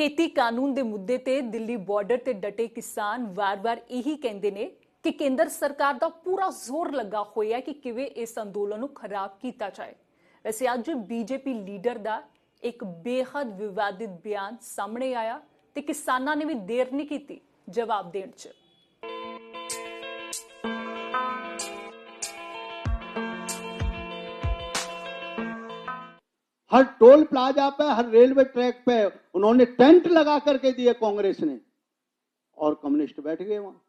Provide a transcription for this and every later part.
ਖੇਤੀ ਕਾਨੂੰਨ ਦੇ ਮੁੱਦੇ ਤੇ ਦਿੱਲੀ ਬਾਰਡਰ ਤੇ ਡਟੇ ਕਿਸਾਨ ਵਾਰ-ਵਾਰ ਇਹੀ ਕਹਿੰਦੇ ਨੇ ਕਿ ਕੇਂਦਰ ਸਰਕਾਰ ਦਾ ਪੂਰਾ ਜ਼ੋਰ ਲੱਗਾ ਹੋਇਆ ਹੈ ਕਿ ਕਿਵੇਂ ਇਸ ਅੰਦੋਲਨ ਨੂੰ ਖਰਾਬ ਕੀਤਾ ਜਾਏ। ਵੈਸੇ ਅੱਜ ਬੀਜੇਪੀ ਲੀਡਰ ਦਾ ਇੱਕ ਬੇਹੱਦ ਵਿਵਾਦਿਤ ਬਿਆਨ ਸਾਹਮਣੇ ਆਇਆ ਤੇ ਕਿਸਾਨਾਂ ਨੇ ਵੀ ਦੇਰ ਨਹੀਂ ਕੀਤੀ ਜਵਾਬ ਦੇਣ 'ਚ। हर टोल प्लाजा पे, हर रेलवे ट्रैक पे उन्होंने टेंट लगा करके दिए कांग्रेस ने। और कम्युनिस्ट बैठ गए वहाँ।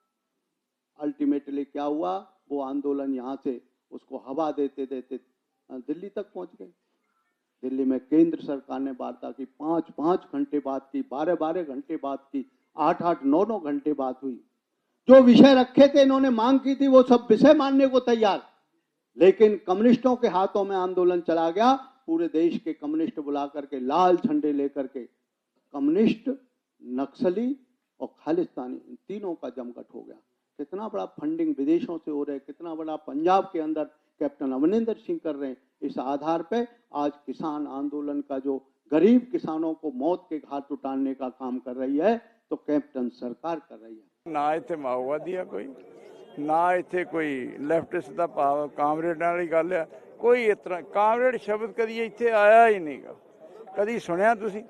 अल्टीमेटली क्या हुआ? वो आंदोलन यहाँ से उसको हवा देते देते दिल्ली तक पहुँच गए। दिल्ली में केंद्र सरकार ने वार्ता की। पाँच पाँच घंटे बात की बारह बारह घंटे बात की आठ आठ नौ नौ घंटे बात हुई। जो विषय रखे थे, इन्होंने मांग की थी, वो सब विषय मानने को तैयार। लेकिन कम्युनिस्टों के हाथों में आंदोलन चला गया। पूरे देश के कम्युनिस्ट बुला करके, लाल झंडे लेकर के, कम्युनिस्ट, नक्सली और खालिस्तानी, इन तीनों का जमघट हो गया। कितना बड़ा फंडिंग विदेशों से हो रहा है, कितना बड़ा पंजाब के अंदर कैप्टन अमरिंदर सिंह कर रहे हैं, इस आधार पर आज किसान आंदोलन का जो गरीब किसानों को मौत के घाट उतारने का काम कर रही है तो कैप्टन सरकार कर रही है। ना इतने माओवादी कोई, ना इतने कोई लेफ्टिस्ट का कांग्रेस वाली गल है। ਕੋਈ ਇਸ ਤਰ੍ਹਾਂ, ਕਾਮਰੇਡ ਸ਼ਬਦ ਕਦੀ ਇੱਥੇ ਆਇਆ ਹੀ ਨਹੀਂਗਾ ਕਦੀ ਸੁਣਿਆ ਤੁਸੀਂ?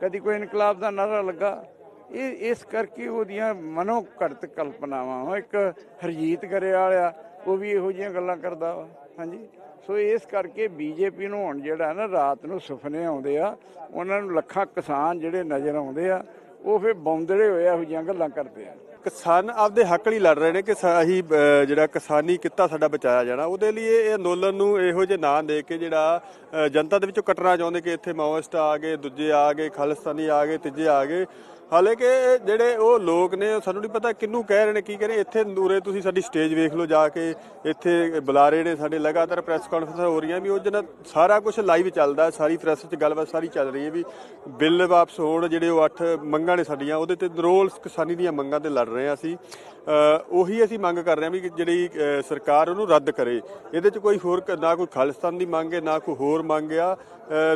ਕਦੀ ਕੋਈ ਇਨਕਲਾਬ ਦਾ ਨਾਰਾ ਲੱਗਾ? ਇਹ, ਇਸ ਕਰਕੇ ਉਹਦੀਆਂ ਮਨੋ ਘੜਤ ਕਲਪਨਾਵਾਂ ਵਾ ਇੱਕ ਹਰਜੀਤ ਗਰੇਵਾਲ ਆ, ਉਹ ਵੀ ਇਹੋ ਜਿਹੀਆਂ ਗੱਲਾਂ ਕਰਦਾ ਵਾ, ਹਾਂਜੀ। ਸੋ ਇਸ ਕਰਕੇ ਬੀਜੇਪੀ ਨੂੰ ਹੁਣ ਜਿਹੜਾ ਨਾ ਰਾਤ ਨੂੰ ਸੁਪਨੇ ਆਉਂਦੇ ਆ, ਉਹਨਾਂ ਨੂੰ ਲੱਖਾਂ ਕਿਸਾਨ ਜਿਹੜੇ ਨਜ਼ਰ ਆਉਂਦੇ ਆ, ਉਹ ਫਿਰ ਬੌਂਦੜੇ ਹੋਏ ਇਹੋ ਜਿਹੀਆਂ ਗੱਲਾਂ ਕਰਦੇ ਆ। ਕਿਸਾਨ ਆਪਦੇ ਹੱਕ ਲਈ ਲੜ ਰਹੇ ਨੇ ਕਿ ਸ- ਅਸੀਂ ਜਿਹੜਾ ਕਿਸਾਨੀ ਕਿੱਤਾ ਸਾਡਾ ਬਚਾਇਆ ਜਾਣਾ। ਉਹਦੇ ਲਈ ਇਹ ਅੰਦੋਲਨ ਨੂੰ ਇਹੋ ਜਿਹੇ ਨਾਂ ਦੇ ਕੇ ਜਿਹੜਾ ਜਨਤਾ ਦੇ ਵਿੱਚੋਂ ਕੱਟਣਾ ਚਾਹੁੰਦੇ ਕਿ ਇੱਥੇ ਮਾਓਇਸਟ ਆ ਗਏ, ਦੂਜੇ ਆ ਗਏ, ਖਾਲਿਸਤਾਨੀ ਆ ਗਏ, ਤੀਜੇ ਆ ਗਏ। ਹਾਲਾਂਕਿ ਜਿਹੜੇ ਉਹ ਲੋਕ ਨੇ, ਉਹ ਸਾਨੂੰ ਨਹੀਂ ਪਤਾ ਕਿੰਨੂੰ ਕਹਿ ਰਹੇ ਨੇ, ਕੀ ਕਹਿ ਰਹੇ ਇੱਥੇ ਦੂਰੇ ਤੁਸੀਂ ਸਾਡੀ ਸਟੇਜ ਵੇਖ ਲਓ ਜਾ ਕੇ, ਇੱਥੇ ਬੁਲਾ ਰਹੇ ਨੇ ਸਾਡੇ, ਲਗਾਤਾਰ ਪ੍ਰੈਸ ਕਾਨਫਰੰਸ ਹੋ ਰਹੀਆਂ ਵੀ ਉਹ ਜਿਹੜਾ ਸਾਰਾ ਕੁਝ ਲਾਈਵ ਚੱਲਦਾ, ਸਾਰੀ ਪ੍ਰੈਸ 'ਚ ਗੱਲਬਾਤ ਸਾਰੀ ਚੱਲ ਰਹੀ ਹੈ ਵੀ ਬਿੱਲ ਵਾਪਸ ਹੋਣ, ਜਿਹੜੇ ਉਹ ਅੱਠ ਮੰਗਾਂ ਨੇ ਸਾਡੀਆਂ, ਉਹਦੇ ਤੇ ਨਰੋਲ ਕਿਸਾਨੀ ਦੀਆਂ ਮੰਗਾਂ ਤੇ ਲੜ ਰਹੇ ਹਾਂ ਅਸੀਂ। ਉਹੀ ਅਸੀਂ ਮੰਗ ਕਰ ਰਹੇ ਹਾਂ ਵੀ ਜਿਹੜੀ ਸਰਕਾਰ ਉਹਨੂੰ ਰੱਦ ਕਰੇ। ਇਹਦੇ 'ਚ ਕੋਈ ਹੋਰ ਨਾ ਕੋਈ ਖਾਲਿਸਤਾਨ ਦੀ ਮੰਗ ਹੈ, ਨਾ ਕੋਈ ਹੋਰ ਮੰਗ ਆ।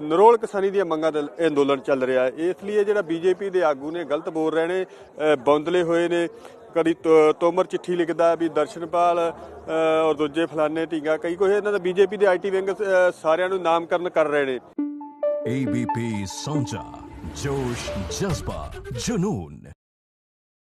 ਨਰੋਲ ਕਿਸਾਨੀ ਦੀਆਂ ਮੰਗਾਂ ਦਾ ਅੰਦੋਲਨ ਚੱਲ ਰਿਹਾ ਹੈ। ਇਸ ਲਈ ਜਿਹੜਾ ਬੀਜੇਪੀ ਦੇ ਆਗੂ ਨੇ ਗਲਤ ਬੋਲ ਰਹੇ ਨੇ ਬੌਂਦਲੇ ਹੋਏ ਨੇ। ਕਦੀ ਤੋਮਰ ਚਿੱਠੀ ਲਿਖਦਾ ਵੀ ਦਰਸ਼ਨਪਾਲ ਔਰ ਦੂਜੇ ਫਲਾਨੇ ਢੀਂਗਾ ਕਈ ਕੋਈ ਇਹਨਾਂ ਦਾ ਬੀਜੇਪੀ ਦੇ ਆਈਟੀ ਵਿੰਗ ਸਾਰਿਆਂ ਨੂੰ ਨਾਮਕਰਨ ਕਰ ਰਹੇ ਨੇ। ABP ਸਾਂਝਾ, ਜੋਸ਼, ਜਜ਼ਬਾ, ਜਨੂਨ।